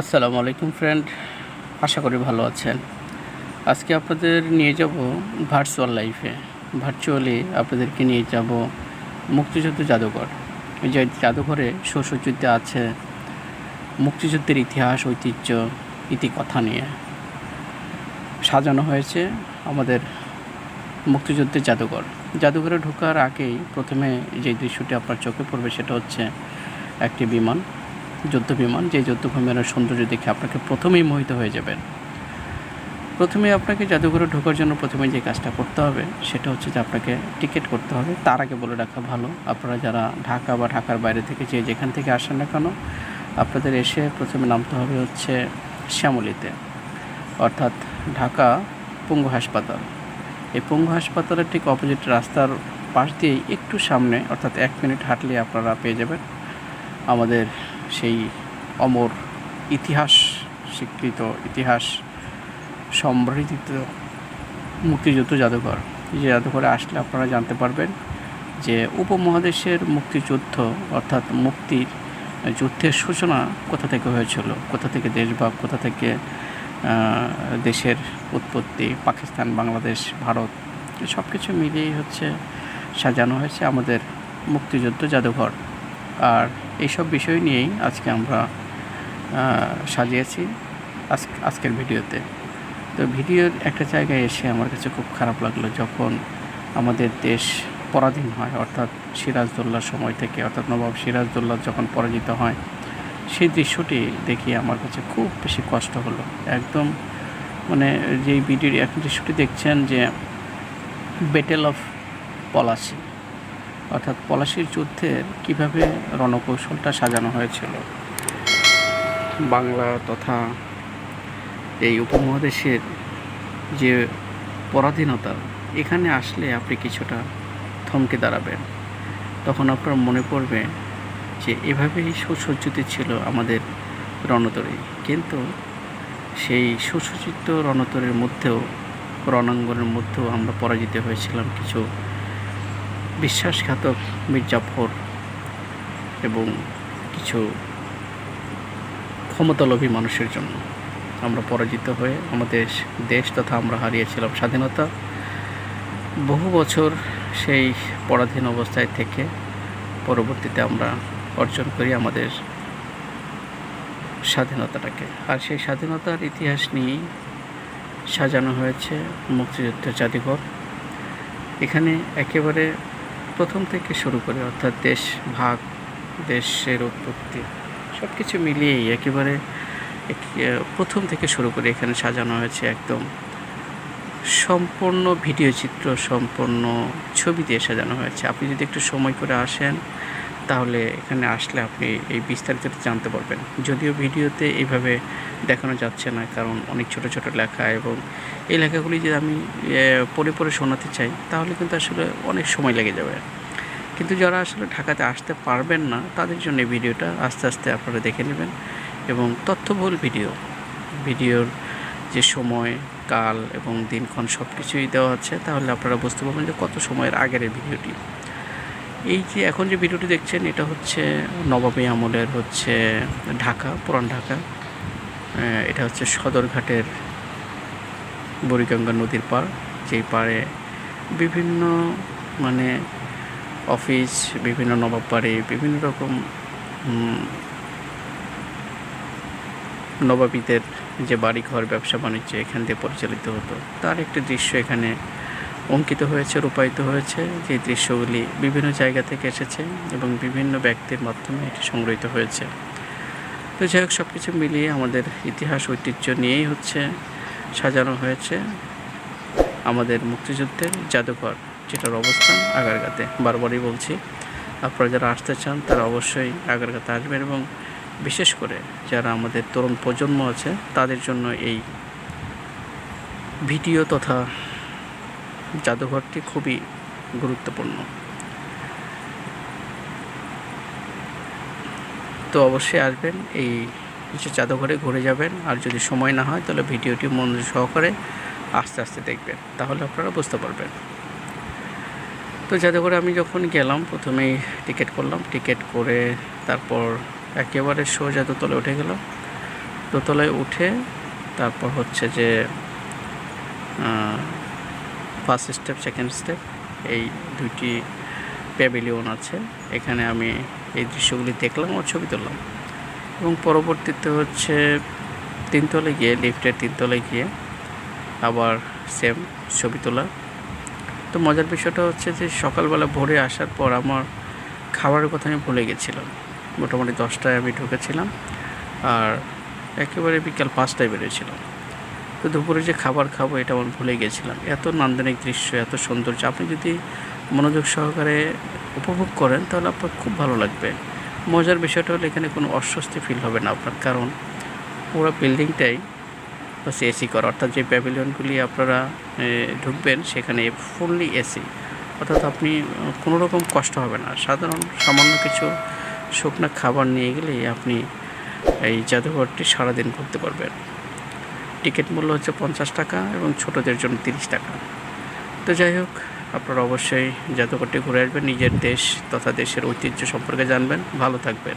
আসসালামু আলাইকুম ফ্রেন্ড আশা করি ভালো আছেন। আজকে আপনাদের নিয়ে যাব ভার্চুয়াল লাইফে ভার্চুয়ালি আপনাদেরকে নিয়ে যাব মুক্তিযুদ্ধ জাদুঘর। যে জাদুঘরে শস্যযুদ্ধে আছে, মুক্তিযুদ্ধের ইতিহাস, ঐতিহ্য, ইতিকথা নিয়ে। সাজানো হয়েছে আমাদের মুক্তিযুদ্ধের জাদুঘর। জাদুঘরে ঢোকার আগেই প্রথমে যে দৃশ্যটি আপনার চোখে পড়বে সেটা হচ্ছে একটি বিমান। যুদ্ধ বিমান যে যুদ্ধ বিমানের সৌন্দর্য দেখে আপনাকে প্রথমেই মোহিত হয়ে যাবেন। প্রথমে আপনাকে জাদুঘরে ঢোকার জন্য প্রথমে যে কাজটা করতে হবে, সেটা হচ্ছে যে আপনাকে টিকিট করতে হবে। তার আগে বলে রাখা ভালো, আপনারা যারা ঢাকা বা ঢাকার বাইরে থেকে যে যেখান থেকে আসেন না কেন, আপনাদের এসে প্রথমে নামতে হবে হচ্ছে শ্যামলিতে, অর্থাৎ ঢাকা পঙ্গু হাসপাতাল। এই পঙ্গু হাসপাতালের ঠিক অপোজিট রাস্তার পাশ দিয়েই একটু সামনে, অর্থাৎ এক মিনিট হাঁটলে আপনারা পেয়ে যাবেন আমাদের সেই অমর ইতিহাস, স্বীকৃত ইতিহাস সম্বৃদ্ধ মুক্তিযুদ্ধ জাদুঘর। যে জাদুঘরে আসলে আপনারা জানতে পারবেন যে উপমহাদেশের মুক্তিযুদ্ধ অর্থাৎ মুক্তির যুদ্ধের সূচনা কোথা থেকে হয়েছিল, কোথা থেকে দেশভাগ কোথা থেকে দেশের উৎপত্তি, পাকিস্তান, বাংলাদেশ, ভারত সব কিছু মিলিয়েই হচ্ছে সাজানো হয়েছে আমাদের মুক্তিযুদ্ধ জাদুঘর। আর এইসব বিষয় নিয়েই আজকে আমরা সাজিয়েছি আজ- আজকের ভিডিওতে। তো ভিডিওর একটা জায়গায় এসে আমার কাছে খুব খারাপ লাগল যখন আমাদের দেশ পরাধীন হয়, অর্থাৎ সিরাজদৌল্লার সময় থেকে, অর্থাৎ নবাব সিরাজদৌল্লা যখন পরাজিত হয়, সেই দৃশ্যটি দেখে আমার কাছে খুব বেশি কষ্ট হলো। একদম মানে যেই ভিডিওর এক দৃশ্যটি দেখছেন যে বেটেল অফ পলাশি অর্থাৎ পলাশির যুদ্ধের কীভাবে রণকৌশলটা সাজানো হয়েছিল? বাংলা তথা এই উপমহাদেশের যে পরাধীনতা, এখানে আসলে আপনি কিছুটা থমকে দাঁড়াবেন। তখন আপনার মনে পড়বে যে, এভাবেই সুসজ্জিত ছিল আমাদের রণতরী। কিন্তু সেই সুসজ্জিত রণতরের মধ্যেও, রণাঙ্গনের মধ্যেও আমরা পরাজিত হয়েছিলাম কিছু বিশ্বাসঘাতক মির্জাফর এবং কিছু ক্ষমতালোভী মানুষের জন্য আমরা পরাজিত হয়ে আমাদের দেশ তথা আমরা হারিয়েছিলাম স্বাধীনতা। বহু বছর সেই পরাধীন অবস্থায় থেকে পরবর্তীতে আমরা অর্জন করি আমাদের স্বাধীনতাটাকে। আর সেই স্বাধীনতার ইতিহাস নিয়েই সাজানো হয়েছে মুক্তিযুদ্ধের জাদুঘর। এখানে একেবারে প্রথম থেকে শুরু করে অর্থাৎ দেশ ভাগ, দেশের উৎপত্তি সব কিছু মিলিয়েই একেবারে প্রথম থেকে শুরু করে এখানে সাজানো হয়েছে একদম সম্পূর্ণ ভিডিও চিত্র, সম্পূর্ণ ছবি দিয়ে সাজানো হয়েছে। আপনি যদি একটু সময় করে আসেন তাহলে এখানে আসলে আপনি এই বিস্তারিত জানতে পারবেন। যদিও ভিডিওতে এইভাবে দেখানো যাচ্ছে না, কারণ অনেক ছোট ছোট লেখা এবং এই লেখাগুলি যদি আমি পরে পড়ে শোনাতে চাই, তাহলে কিন্তু আসলে অনেক সময় লেগে যাবে। কিন্তু যারা আসলে ঢাকাতে আসতে পারবেন না, তাদের জন্য এই ভিডিওটা আস্তে আস্তে আপনারা দেখে নেবেন এবং তথ্যবহুল ভিডিও, ভিডিওর যে সময়, কাল এবং দিনক্ষণ সব কিছুই দেওয়া আছে, তাহলে আপনারা বুঝতে পারবেন যে কত সময়ের আগের এই ভিডিওটি। এই যে এখন যে ভিডিওটি দেখছেন, এটা হচ্ছে নবাবী আমলের হচ্ছে ঢাকা, পুরান ঢাকা। এটা হচ্ছে সদরঘাটের বুড়িগঙ্গা নদীর পাড়, যেই পাড়ে বিভিন্ন মানে অফিস, বিভিন্ন নবাব বাড়ি, বিভিন্ন রকম নবাবীদের যে বাড়িঘর, ব্যবসা বাণিজ্য এখান দিয়ে পরিচালিত হতো। তার একটি দৃশ্য এখানে অঙ্কিত হয়েছে, রূপায়িত হয়েছে, যে দৃশ্যগুলি বিভিন্ন জায়গা থেকে এসেছে এবং বিভিন্ন ব্যক্তির মাধ্যমে এটি সংগৃহীত হয়েছে। তো যাই হোক সব কিছু মিলিয়ে আমাদের ইতিহাস, ঐতিহ্য নিয়েই হচ্ছে সাজানো হয়েছে আমাদের মুক্তিযুদ্ধের জাদুঘর, যেটার অবস্থান আগারগাতে। বারবারই বলছি, আপনারা যারা আসতে চান, তারা অবশ্যই আগারগাতে আসবেন এবং বিশেষ করে যারা আমাদের তরুণ প্রজন্ম আছে, তাদের জন্য এই ভিডিও তথা জাদুঘরটি খুবই গুরুত্বপূর্ণ। তো অবশ্যই আসবেন, এই যে জাদুঘরে ঘুরে যাবেন, আর যদি সময় না হয় তাহলে ভিডিওটি মনোযোগ সহকারে আস্তে আস্তে দেখবেন, তাহলে আপনারা বুঝতে পারবেন। তো জাদুঘরে আমি যখন গেলাম, প্রথমেই টিকিট করলাম, টিকিট করে তারপর একেবারে সোজা দোতলে উঠে গেলাম। দোতলায় উঠে তারপর হচ্ছে যে ফার্স্ট স্টেপ, সেকেন্ড স্টেপ, এই দুইটি প্যাভিলিয়ন আছে। এখানে আমি এই দৃশ্যগুলি দেখলাম ও ছবি তুললাম। এবং পরবর্তীতে হচ্ছে তিনতলায় গিয়ে, লিফটের তিনতলায় গিয়ে আবার সেম ছবি তোলা। তো মজার বিষয়টা হচ্ছে যে সকালবেলা ভোরে আসার পর আমার খাবারের কথা আমি ভুলে গেছিলাম। মোটামুটি দশটায় আমি ঢুকেছিলাম। আর একেবারে বিকাল পাঁচটায় বেরিয়েছিলাম তো দুপুরে যে খাবার খাব, এটা আমি ভুলে গেছিলাম। এত নান্দনিক দৃশ্য, এত সৌন্দর্য। আপনি যদি মনোযোগ সহকারে উপভোগ করেন, তাহলে আপনার খুব ভালো লাগবে। মজার বিষয়টা হলো, এখানে কোনো অস্বস্তি ফিল হবে না আপনার। কারণ পুরো বিল্ডিংটাই হচ্ছে এসি করা। অর্থাৎ যে প্যাভিলিয়নগুলি আপনারা ঢুকবেন, সেখানে ফুললি এসি অর্থাৎ আপনি কোনো রকম কষ্ট হবে না। সাধারণ, সামান্য কিছু শুকনো খাবার নিয়ে গেলেই আপনি এই জাদুঘরটি সারাদিন ঘুরতে পারবেন। টিকিট মূল্য হচ্ছে পঞ্চাশ টাকা এবং ছোটদের জন্য তিরিশ টাকা। তো যাই হোক, আপনারা অবশ্যই জাদুঘরটি ঘুরে আসবেন, নিজের দেশ তথা দেশের ঐতিহ্য সম্পর্কে জানবেন। ভালো থাকবেন।